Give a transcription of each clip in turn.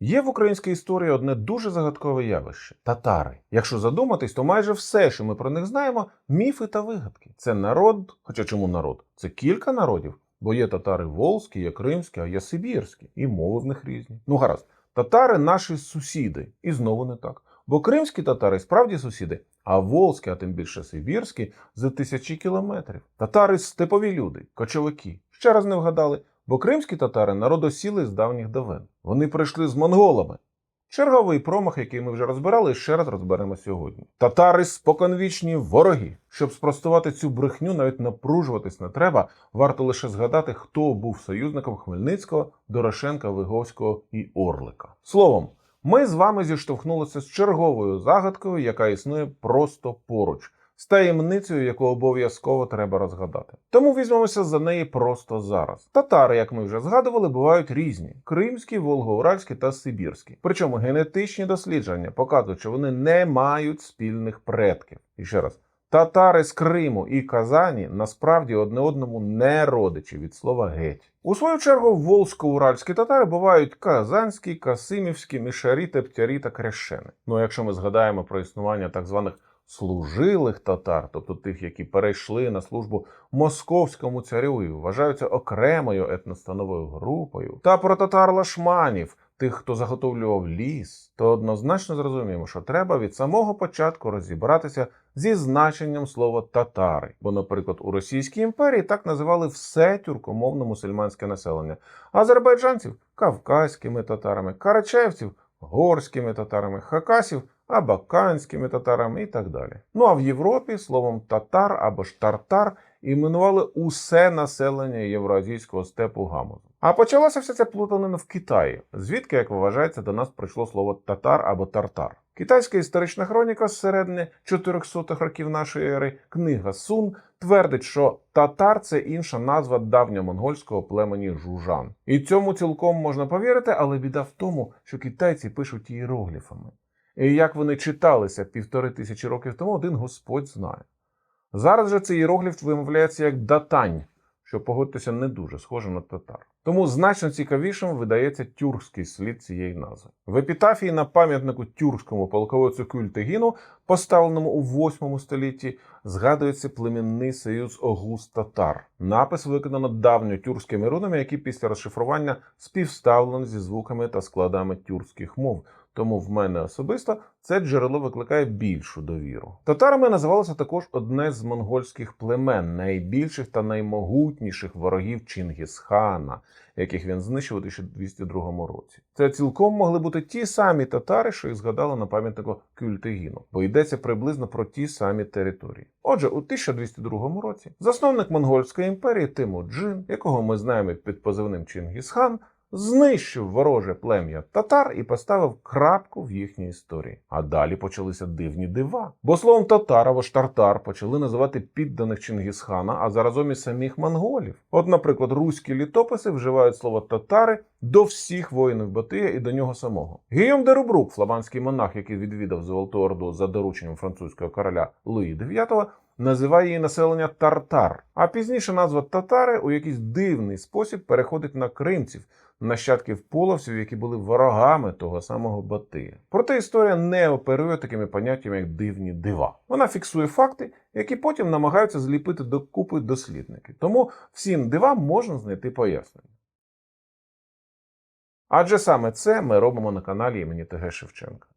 Є в українській історії одне дуже загадкове явище татари. Якщо задуматись, то майже все, що ми про них знаємо, міфи та вигадки. Це народ, хоча чому народ? Це кілька народів, бо є татари волзькі, є кримські, а є сибірські, і мови в них різні. Ну гаразд, татари наші сусіди, і знову не так. Бо кримські татари справді сусіди, а волзькі, а тим більше сибірські, за тисячі кілометрів. Татари степові люди, кочовики. Ще раз не вгадали, бо кримські татари народосіли з давніх давен. Вони прийшли з монголами. Черговий промах, який ми вже розбирали, ще раз розберемо сьогодні. Татари споконвічні вороги. Щоб спростувати цю брехню, навіть напружуватись не треба. Варто лише згадати, хто був союзником Хмельницького, Дорошенка, Виговського і Орлика. Словом, ми з вами зіштовхнулися з черговою загадкою, яка існує просто поруч, з таємницею, яку обов'язково треба розгадати. Тому візьмемося за неї просто зараз. Татари, як ми вже згадували, бувають різні: кримські, волгоуральські та сибірські. Причому генетичні дослідження показують, що вони не мають спільних предків. І ще раз. Татари з Криму і Казані насправді одне одному не родичі від слова геть. У свою чергу волзько-уральські татари бувають казанські, касимівські, мішарі, тептярі та крещени. Ну якщо ми згадаємо про існування так званих служилих татар, тобто тих, які перейшли на службу московському царю і вважаються окремою етностановою групою, та про татар лашманів, тих, хто заготовлював ліс, то однозначно зрозуміємо, що треба від самого початку розібратися зі значенням слова татари. Бо, наприклад, у Російській імперії так називали все тюркомовне мусульманське населення, азербайджанців кавказькими татарами, карачаївців горськими татарами, хакасів абаканськими татарами і так далі. Ну а в Європі словом татар або ж тартар іменували усе населення євроазійського степу Гамузу. А почалася вся ця плутанина в Китаї, звідки, як вважається, до нас прийшло слово татар або тартар. Китайська історична хроніка з середини 400-х років нашої ери, книга Сун, твердить, що татар це інша назва давньомонгольського племені жужан. І цьому цілком можна повірити, але біда в тому, що китайці пишуть іерогліфами. Як вони читалися півтори тисячі років тому, один Господь знає. Зараз же цей іерогліф вимовляється як датань, що погодьтеся не дуже схоже на татар. Тому значно цікавішим видається тюркський слід цієї назви. В епітафії на пам'ятнику тюркському полководцю Кюльтегіну, поставленому у 8 столітті, згадується племінний союз Огуз татар. Напис виконано давньотюркськими рунами, які після розшифрування співставлені зі звуками та складами тюркських мов. Тому в мене особисто це джерело викликає більшу довіру. Татарами називалося також одне з монгольських племен, найбільших та наймогутніших ворогів Чингісхана, яких він знищив у 1202 році. Це цілком могли бути ті самі татари, що їх згадали на пам'ятнику Кюльтегіну, бо йдеться приблизно про ті самі території. Отже, у 1202 році засновник монгольської імперії Тимуджин, якого ми знаємо під позивним Чингісхан, знищив вороже плем'я татар і поставив крапку в їхній історії. А далі почалися дивні дива. Бо словом татар або ж тартар почали називати підданих Чингісхана, а заразом і самих монголів. От, наприклад, руські літописи вживають слово татари до всіх воїнів Батия і до нього самого. Гійом де Рубрук, фламандський монах, який відвідав Золоту Орду за дорученням французького короля Луї IX, називає її населення тартар. А пізніше назва татари у якийсь дивний спосіб переходить на кримців, нащадків половців, які були ворогами того самого Батия. Проте історія не оперує такими поняттями, як дивні дива. Вона фіксує факти, які потім намагаються зліпити докупи дослідники. Тому всім дивам можна знайти пояснення. Адже саме це ми робимо на каналі імені ТГ Шевченка.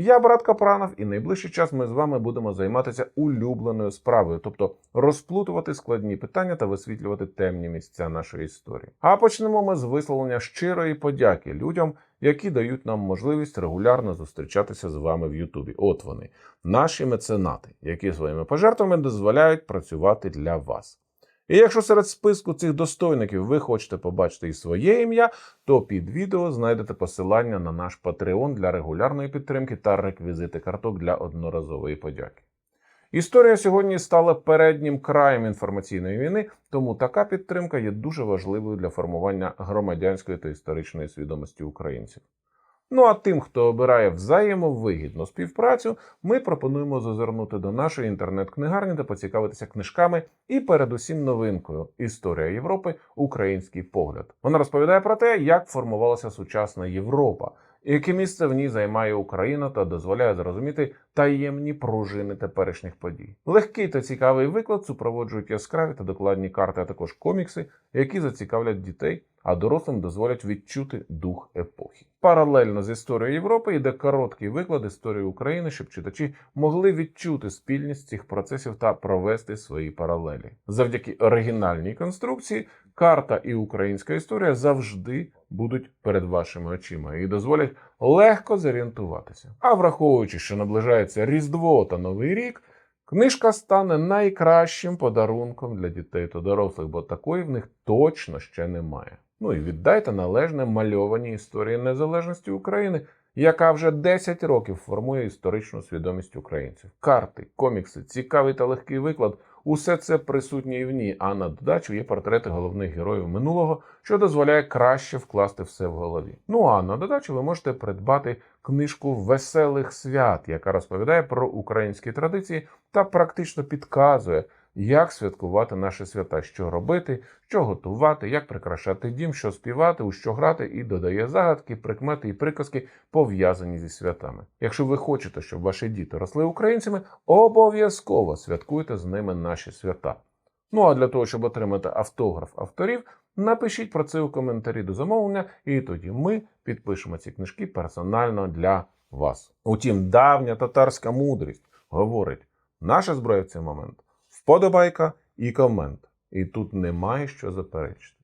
Я брат Капранов, і найближчий час ми з вами будемо займатися улюбленою справою, тобто розплутувати складні питання та висвітлювати темні місця нашої історії. А почнемо ми з висловлення щирої подяки людям, які дають нам можливість регулярно зустрічатися з вами в Ютубі. От вони, наші меценати, які своїми пожертвами дозволяють працювати для вас. І якщо серед списку цих достойників ви хочете побачити і своє ім'я, то під відео знайдете посилання на наш Patreon для регулярної підтримки та реквізити карток для одноразової подяки. Історія сьогодні стала переднім краєм інформаційної війни, тому така підтримка є дуже важливою для формування громадянської та історичної свідомості українців. Ну а тим, хто обирає взаємовигідну співпрацю, ми пропонуємо зазирнути до нашої інтернет-книгарні та поцікавитися книжками і передусім новинкою Історія Європи Український погляд. Вона розповідає про те, як формувалася сучасна Європа, яке місце в ній займає Україна та дозволяє зрозуміти таємні пружини теперішніх подій. Легкий та цікавий виклад супроводжують яскраві та докладні карти, а також комікси, які зацікавлять дітей, а дорослим дозволять відчути дух епохи. Паралельно з історією Європи йде короткий виклад історії України, щоб читачі могли відчути спільність цих процесів та провести свої паралелі. Завдяки оригінальній конструкції карта і українська історія завжди будуть перед вашими очима і дозволять легко зорієнтуватися. А враховуючи, що наближається Різдво та Новий рік, книжка стане найкращим подарунком для дітей та дорослих, бо такої в них точно ще немає. Ну і віддайте належне мальованій історії незалежності України, яка вже 10 років формує історичну свідомість українців. Карти, комікси, цікавий та легкий виклад. Усе це присутнє і в ній, а на додачу є портрети головних героїв минулого, що дозволяє краще вкласти все в голові. Ну а на додачу ви можете придбати книжку Веселих свят, яка розповідає про українські традиції та практично підказує, як святкувати наші свята, що робити, що готувати, як прикрашати дім, що співати, у що грати, і додає загадки, прикмети і приказки, пов'язані зі святами. Якщо ви хочете, щоб ваші діти росли українцями, обов'язково святкуйте з ними наші свята. Ну а для того, щоб отримати автограф авторів, напишіть про це у коментарі до замовлення, і тоді ми підпишемо ці книжки персонально для вас. Утім, давня татарська мудрість говорить: наша зброя в цей момент вподобайка і комент. І тут немає що заперечити.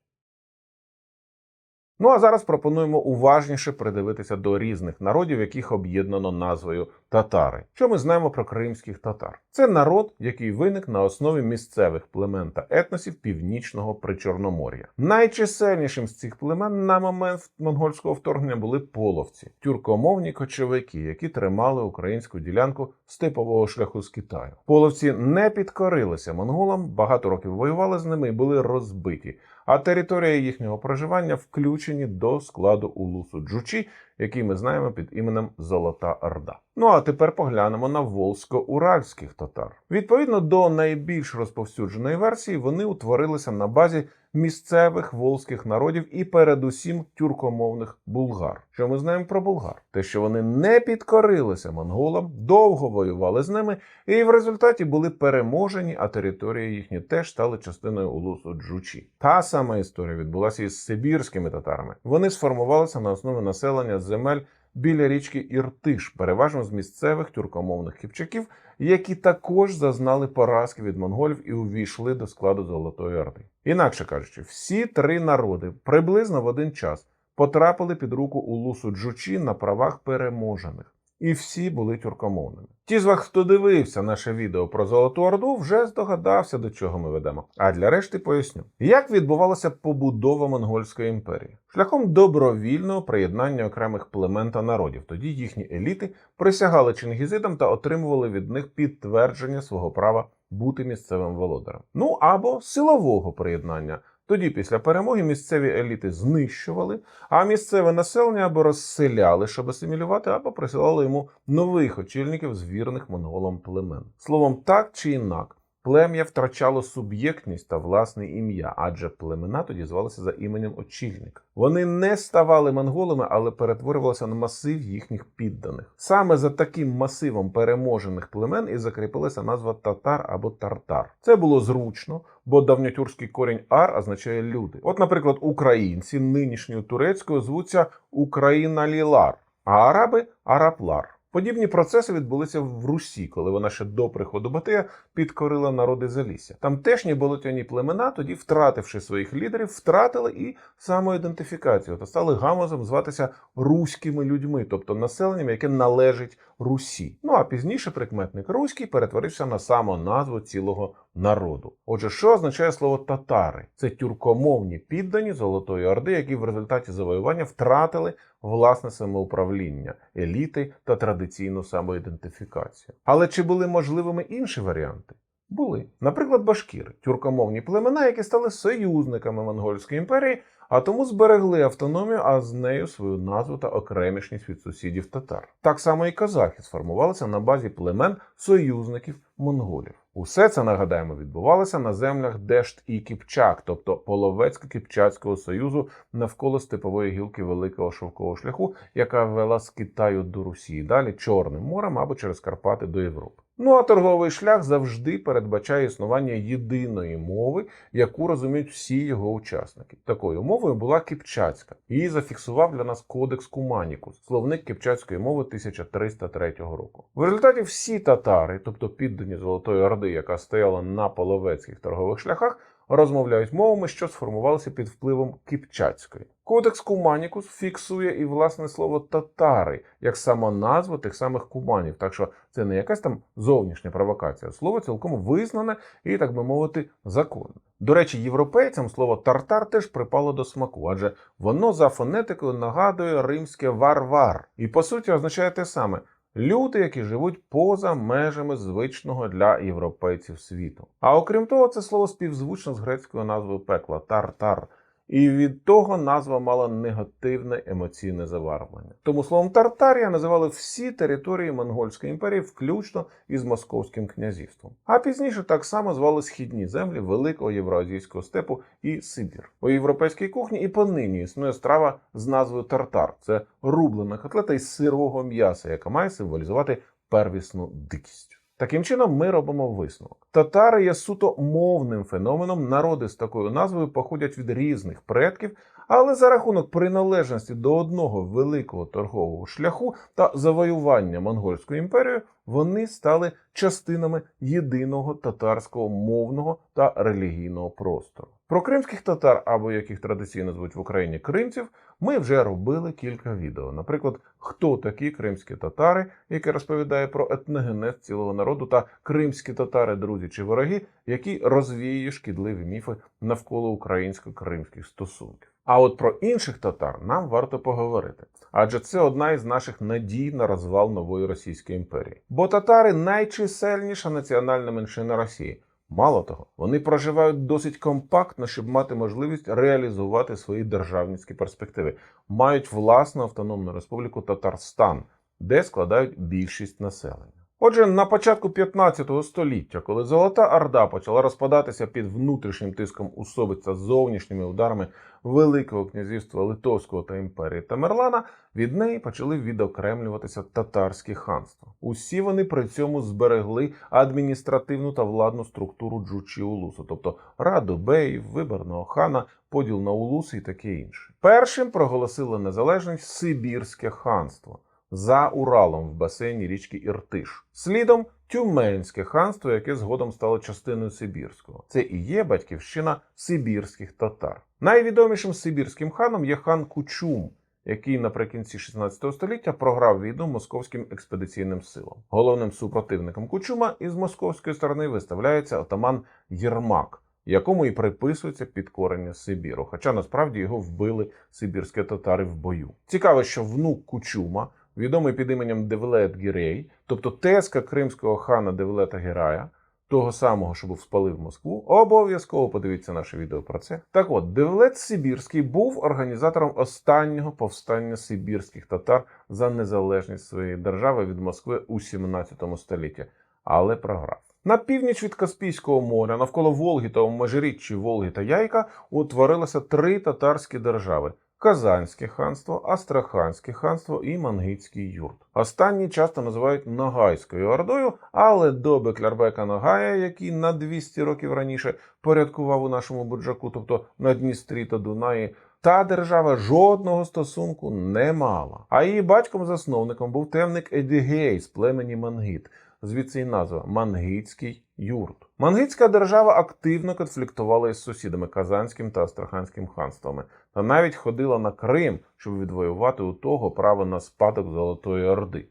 Ну а зараз пропонуємо уважніше придивитися до різних народів, яких об'єднано назвою татари. Що ми знаємо про кримських татар? Це народ, який виник на основі місцевих племен та етносів північного причорномор'я. Найчисельнішим з цих племен на момент монгольського вторгнення були половці, тюркомовні кочовики, які тримали українську ділянку степового шляху з Китаю. Половці не підкорилися монголам, багато років воювали з ними і були розбиті а територія їхнього проживання включені до складу улусу Джучі, який ми знаємо під іменем Золота Орда. Ну а тепер поглянемо на волзько-уральських татар. Відповідно до найбільш розповсюдженої версії, вони утворилися на базі місцевих волзьких народів і передусім тюркомовних булгар. Що ми знаємо про булгар? Те, що вони не підкорилися монголам, довго воювали з ними, і в результаті були переможені, а території їхні теж стали частиною улусу Джучі. Та сама історія відбулася із сибірськими татарами. Вони сформувалися на основі населення земель біля річки Іртиш, переважно з місцевих тюркомовних кіпчаків, які також зазнали поразки від монголів і увійшли до складу Золотої Орди. Інакше кажучи, всі три народи приблизно в один час потрапили під руку улусу Джучі на правах переможених. І всі були тюркомовними. Ті з вас, хто дивився наше відео про Золоту Орду, вже здогадався, до чого ми ведемо. А для решти поясню, як відбувалася побудова монгольської імперії шляхом добровільного приєднання окремих племен та народів. Тоді їхні еліти присягали чингізидам та отримували від них підтвердження свого права бути місцевим володарем. Ну або силового приєднання. Тоді, після перемоги, місцеві еліти знищували, а місцеве населення або розселяли, щоб асимілювати, або присилали йому нових очільників з вірних монголам племен. Словом, так чи інак, плем'я втрачало суб'єктність та власне ім'я, адже племена тоді звалися за іменем очільника. Вони не ставали монголами, але перетворювалися на масив їхніх підданих. Саме за таким масивом переможених племен і закріпилася назва татар або тартар. Це було зручно, бо давньотюркський корінь ар означає люди. От, наприклад, українці нинішньою турецькою звуться Україна-лілар, а араби араплар. Подібні процеси відбулися в Русі, коли вона ще до приходу Батия підкорила народи Залісся. Тамтешні болотяні племена, тоді, втративши своїх лідерів, втратили і самоідентифікацію та стали гамозом зватися руськими людьми, тобто населенням, яке належить Русі. Ну а пізніше прикметник руський перетворився на самоназву цілого народу. Отже, що означає слово татари? Це тюркомовні піддані Золотої Орди, які в результаті завоювання втратили власне самоуправління, еліти та традиційну самоідентифікацію. Але чи були можливими інші варіанти? Були. Наприклад, башкіри, тюркомовні племена, які стали союзниками Монгольської імперії, а тому зберегли автономію, а з нею свою назву та окремішність від сусідів татар. Так само і казахи сформувалися на базі племен союзників монголів. Усе це нагадаємо відбувалося на землях Дешт і Кіпчак, тобто Половецько-Кіпчацького союзу навколо степової гілки Великого шовкового шляху, яка вела з Китаю до Русі, далі Чорним морем або через Карпати до Європи. Ну а торговий шлях завжди передбачає існування єдиної мови, яку розуміють всі його учасники. Такою мовою була кіпчацька. Її зафіксував для нас кодекс Куманікус, словник кіпчацької мови 1303 року. В результаті всі татари, тобто піддані Золотої Орди, яка стояла на половецьких торгових шляхах, розмовляють мовами, що сформувалися під впливом кіпчацької. Кодекс Куманікус фіксує і власне слово татари як сама назва тих самих куманів, так що це не якась там зовнішня провокація. Слово цілком визнане і, так би мовити, законне. До речі, європейцям слово тартар теж припало до смаку, адже воно за фонетикою нагадує римське варвар і по суті означає те саме. Люди, які живуть поза межами звичного для європейців світу. А окрім того, це слово співзвучно з грецькою назвою пекла тартар. І від того назва мала негативне емоційне забарвлення. Тому словом Тартарія називали всі території Монгольської імперії, включно із Московським князівством. А пізніше так само звали східні землі Великого Євроазійського степу і Сибір. У європейській кухні і понині існує страва з назвою тартар. Це рублена котлета із сирого м'яса, яка має символізувати первісну дикість. Таким чином, ми робимо висновок. Татари є суто мовним феноменом. Народи з такою назвою походять від різних предків, але за рахунок приналежності до одного великого торгового шляху та завоювання монгольською імперією вони стали частинами єдиного татарського мовного та релігійного простору. Про кримських татар, або яких традиційно звуть в Україні кримців, ми вже робили кілька відео. Наприклад, хто такі кримські татари, яке розповідає про етногенез цілого народу, та кримські татари, друзі чи вороги, які розвіює шкідливі міфи навколо українсько-кримських стосунків. А от про інших татар нам варто поговорити, адже це одна із наших надій на розвал нової Російської імперії. Бо татари найчисельніша національна меншина Росії. Мало того, вони проживають досить компактно, щоб мати можливість реалізувати свої державницькі перспективи. Мають власну автономну республіку Татарстан, де складають більшість населення. Отже, на початку 15 століття, коли Золота Орда почала розпадатися під внутрішнім тиском усобиць та зовнішніми ударами Великого князівства Литовського та імперії Тамерлана, від неї почали відокремлюватися татарські ханства. Усі вони при цьому зберегли адміністративну та владну структуру Джучі Улусу, тобто раду беїв, виборного хана, поділ на улуси і таке інше. Першим проголосило незалежність Сибірське ханство за Уралом в басейні річки Іртиш. Слідом Тюменське ханство, яке згодом стало частиною Сибірського. Це і є батьківщина сибірських татар. Найвідомішим сибірським ханом є хан Кучум, який наприкінці 16 століття програв війну московським експедиційним силам. Головним супротивником Кучума із московської сторони виставляється отаман Єрмак. Якому і приписується підкорення Сибіру, хоча насправді його вбили сибірські татари в бою. Цікаво, що внук Кучума, відомий під іменем Девлет Гірей, тобто тезка кримського хана Девлета Герая, того самого, що був спалив Москву, обов'язково подивіться наше відео про це. Так от, Девлет Сибірський був організатором останнього повстання сибірських татар за незалежність своєї держави від Москви у 17 столітті, але програв. На північ від Каспійського моря, навколо Волги та у межиріччі Волги та Яйка, утворилося три татарські держави: Казанське ханство, Астраханське ханство і Мангитський юрт. Останні часто називають Ногайською ордою, але до Беклярбека Ногая, який на 200 років раніше порядкував у нашому буджаку, тобто на Дністрі та Дунаї, та держава жодного стосунку не мала. А її батьком-засновником був темник Едігей з племені Мангит. Звідси й назва Мангитський юрт. Мангитська держава активно конфліктувала із сусідами Казанським та Астраханським ханствами, та навіть ходила на Крим, щоб відвоювати у того право на спадок Золотої Орди.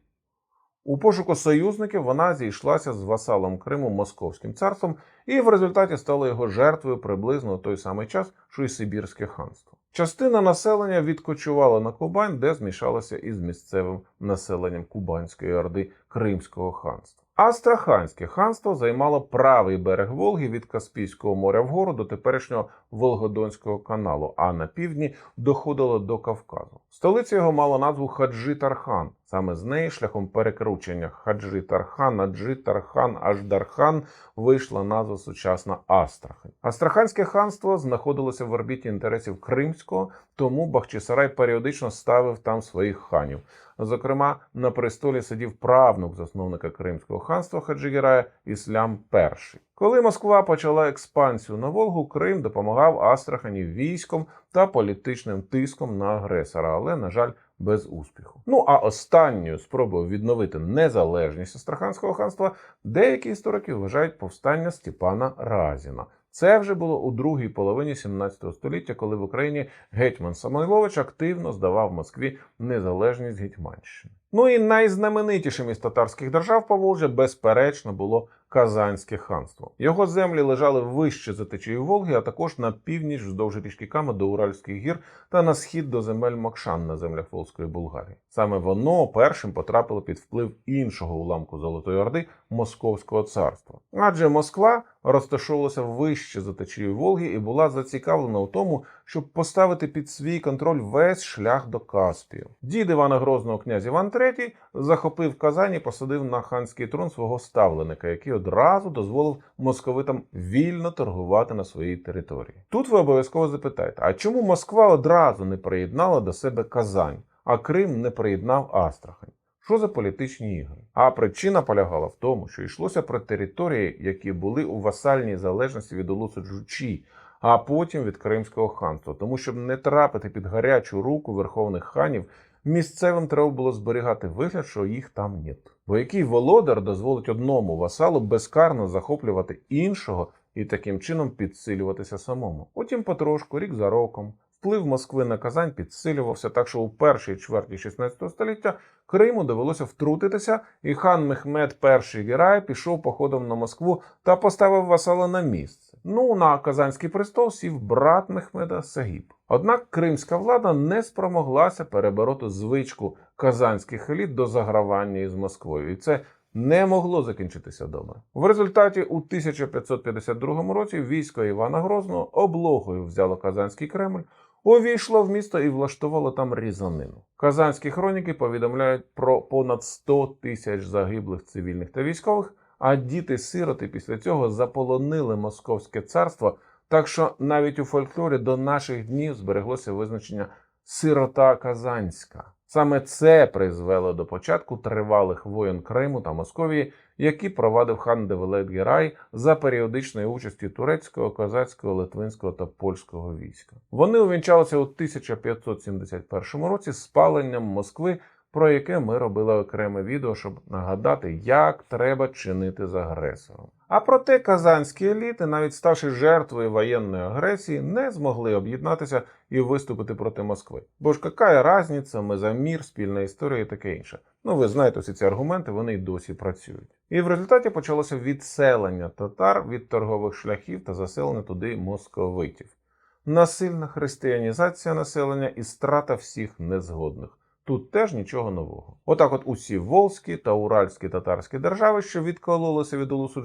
У пошуку союзників вона зійшлася з васалом Криму Московським царством і в результаті стала його жертвою приблизно у той самий час, що й Сибірське ханство. Частина населення відкочувала на Кубань, де змішалася із місцевим населенням Кубанської орди Кримського ханства. Астраханське ханство займало правий берег Волги від Каспійського моря вгору до теперішнього Волгодонського каналу, а на півдні доходило до Кавказу. Столиця його мала назву Хаджи Тархан. Саме з неї шляхом перекручення Хаджи Тархан, Аджи Тархан, Аждархан вийшла назва сучасна Астрахань. Астраханське ханство знаходилося в орбіті інтересів Кримського, тому Бахчисарай періодично ставив там своїх ханів. Зокрема, на престолі сидів правнук засновника Кримського ханства Хаджигерая Іслям І. Коли Москва почала експансію на Волгу, Крим допомагав Астрахані військом та політичним тиском на агресора, але, на жаль, без успіху. Ну а останньою спробою відновити незалежність Астраханського ханства деякі історики вважають повстання Степана Разіна. Це вже було у другій половині 17 століття, коли в Україні гетьман Самойлович активно здавав Москві незалежність Гетьманщини. Ну і найзнаменитішим із татарських держав Поволжя, безперечно, було Казанське ханство. Його землі лежали вище за течією Волги, а також на північ вздовж річки Кама до Уральських гір та на схід до земель Макшан на землях Волзької Булгарії. Саме воно першим потрапило під вплив іншого уламку Золотої Орди Московського царства. Адже Москва розташовувалася вище за течією Волги і була зацікавлена у тому, щоб поставити під свій контроль весь шлях до Каспію. Дід Івана Грозного князь Іван III захопив Казань і посадив на ханський трон свого ставленика, який одразу дозволив московитам вільно торгувати на своїй території. Тут ви обов'язково запитаєте: а чому Москва одразу не приєднала до себе Казань, а Крим не приєднав Астрахань? Що за політичні ігри? А причина полягала в тому, що йшлося про території, які були у васальній залежності від Улусу Джучі, а потім від Кримського ханства. Тому щоб не трапити під гарячу руку верховних ханів, місцевим треба було зберігати вигляд, що їх там нет. Бо який володар дозволить одному васалу безкарно захоплювати іншого і таким чином підсилюватися самому? Потім потрошку, рік за роком. Вплив Москви на Казань підсилювався, так що у першій чверті 16 століття Криму довелося втрутитися, і хан Мехмед І Герай пішов походом на Москву та поставив васала на місце. Ну, на Казанський престол сів брат Мехмеда Сагіб. Однак кримська влада не спромоглася перебороти звичку казанських еліт до загравання із Москвою, і це не могло закінчитися добре. В результаті у 1552 році військо Івана Грозного облогою взяло Казанський Кремль, увійшло в місто і влаштувало там різанину. Казанські хроніки повідомляють про понад 100 тисяч загиблих цивільних та військових, а діти-сироти після цього заполонили Московське царство. Так що навіть у фольклорі до наших днів збереглося визначення сирота Казанська. Саме це призвело до початку тривалих воєн Криму та Московії, які провадив хан Девелет Герай за періодичної участі турецького, козацького, литвинського та польського війська. Вони увінчалися у 1571 році спаленням Москви, про яке ми робили окреме відео, щоб нагадати, як треба чинити з агресором. А проте казанські еліти, навіть ставши жертвою воєнної агресії, не змогли об'єднатися і виступити проти Москви. Бо ж яка різниця, ми за мір, спільна історія і таке інше. Ну, ви знаєте всі ці аргументи, вони й досі працюють. І в результаті почалося відселення татар від торгових шляхів та заселення туди московитів. Насильна християнізація населення і страта всіх незгодних. Тут теж нічого нового. Отак, от усі волзькі та уральські татарські держави, що відкололися від Улусу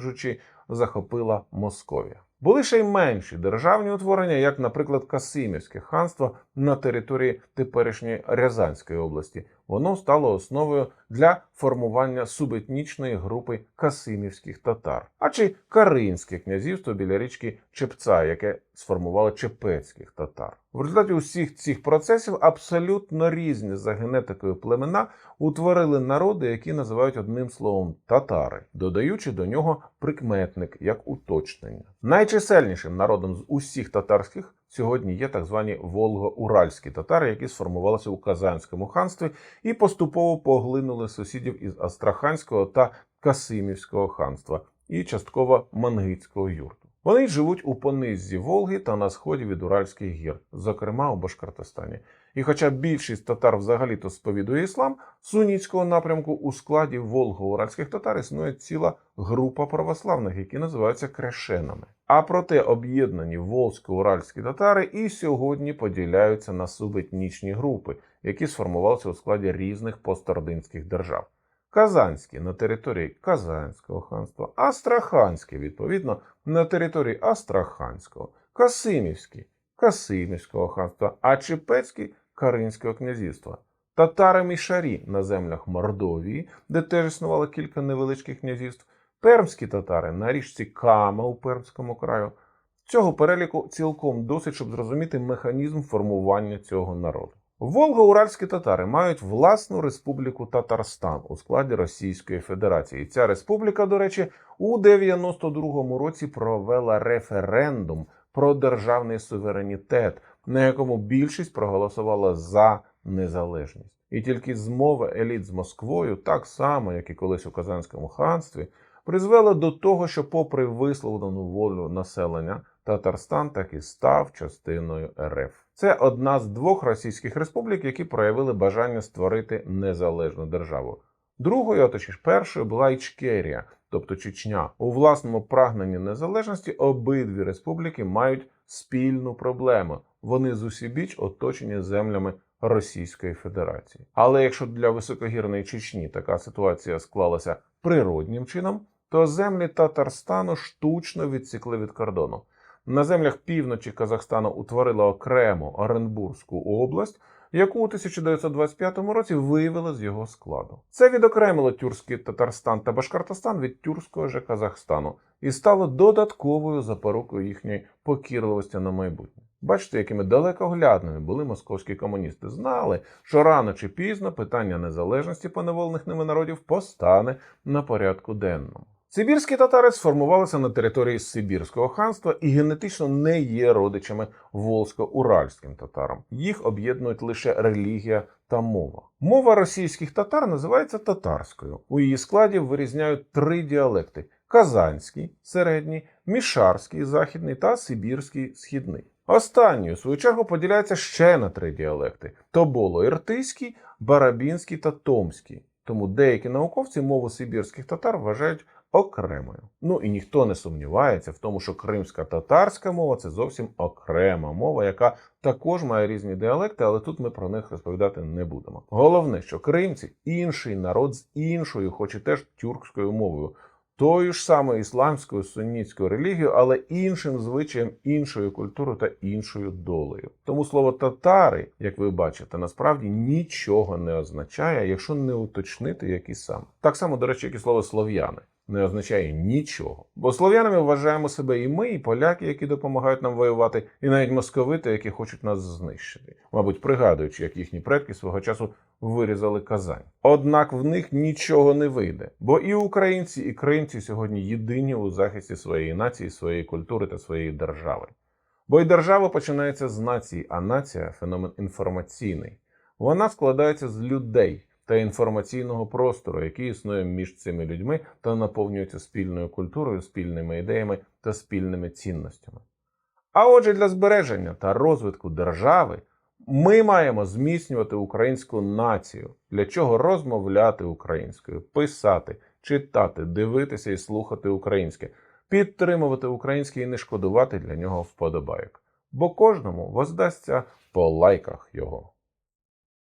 захопила Московія. Були ще й менші державні утворення, як, наприклад, Касимівське ханство на території теперішньої Рязанської області. Воно стало основою для формування субетнічної групи касимівських татар, а чи Каринське князівство біля річки Чепца, яке сформувало чепецьких татар. В результаті усіх цих процесів абсолютно різні за генетикою племена утворили народи, які називають одним словом татари, додаючи до нього прикметник як уточнення. Найчисельнішим народом з усіх татарських сьогодні є так звані волго-уральські татари, які сформувалися у Казанському ханстві і поступово поглинули сусідів із Астраханського та Касимівського ханства і частково Мангитського юрту. Вони живуть у понизі Волги та на сході від Уральських гір, зокрема у Башкортостані. І хоча більшість татар взагалі-то сповідує іслам, сунітського напрямку у складі волго-уральських татар існує ціла група православних, які називаються крешенами. А проте об'єднані волзько-уральські татари і сьогодні поділяються на субетнічні групи, які сформувалися у складі різних постординських держав. Казанські на території Казанського ханства, Астраханські, відповідно, на території Астраханського, Касимівські Касимівського ханства, а Чепецькі Каринського князівства. татари мішарі на землях Мордовії, де теж існувало кілька невеличких князівств, пермські татари на річці Кама у Пермському краю. Цього переліку цілком досить, щоб зрозуміти механізм формування цього народу. Волго-Уральські татари мають власну республіку Татарстан у складі Російської Федерації. Ця республіка, до речі, у 92-му році провела референдум про державний суверенітет, на якому більшість проголосувала за незалежність. І тільки змова еліт з Москвою, так само як і колись у Казанському ханстві, призвела до того, що, попри висловлену волю населення, Татарстан так і став частиною РФ. Це одна з двох російських республік, які проявили бажання створити незалежну державу. Другою, а точніше першою, була Ічкерія, тобто Чечня. У власному прагненні незалежності обидві республіки мають спільну проблему. Вони зусібіч оточені землями Російської Федерації. Але якщо для високогірної Чечні така ситуація склалася природнім чином, то землі Татарстану штучно відсікли від кордону. На землях півночі Казахстану утворила окрему Оренбурзьку область, яку у 1925 році вивели з його складу. Це відокремило тюркський Татарстан та Башкортостан від тюркського же Казахстану і стало додатковою запорукою їхньої покірливості на майбутнє. Бачите, якими далекоглядними були московські комуністи. Знали, що рано чи пізно питання незалежності поневолених ними народів постане на порядку денному. Сибірські татари сформувалися на території Сибірського ханства і генетично не є родичами волзько-уральським татарам. Їх об'єднують лише релігія та мова. Мова російських татар називається татарською. У її складі вирізняють три діалекти: казанський, середній, мішарський, західний та сибірський східний. Останній, у свою чергу, поділяється ще на три діалекти: тоболо-іртиський, барабінський та томський. Тому деякі науковці мову сибірських татар вважають окремою. Ну і ніхто не сумнівається в тому, що кримська татарська мова це зовсім окрема мова, яка також має різні діалекти, але тут ми про них розповідати не будемо. Головне, що кримці інший народ з іншою, хоч і теж тюркською мовою. Тою ж самою ісламською сунітською релігією, але іншим звичаєм, іншою культурою та іншою долею. Тому слово татари, як ви бачите, насправді нічого не означає, якщо не уточнити, які саме. Так само, до речі, як і слово слов'яни не означає нічого. Бо слов'янами вважаємо себе і ми, і поляки, які допомагають нам воювати, і навіть московити, які хочуть нас знищити, мабуть, пригадуючи, як їхні предки свого часу вирізали Казань. Однак в них нічого не вийде, бо і українці, і кримці сьогодні єдині у захисті своєї нації, своєї культури та своєї держави. Бо й держава починається з нації, а нація феномен інформаційний. Вона складається з людей та інформаційного простору, який існує між цими людьми та наповнюється спільною культурою, спільними ідеями та спільними цінностями. А отже, для збереження та розвитку держави ми маємо зміцнювати українську націю, для чого розмовляти українською, писати, читати, дивитися і слухати українське, підтримувати українське і не шкодувати для нього вподобайок. Бо кожному воздасться по лайках його.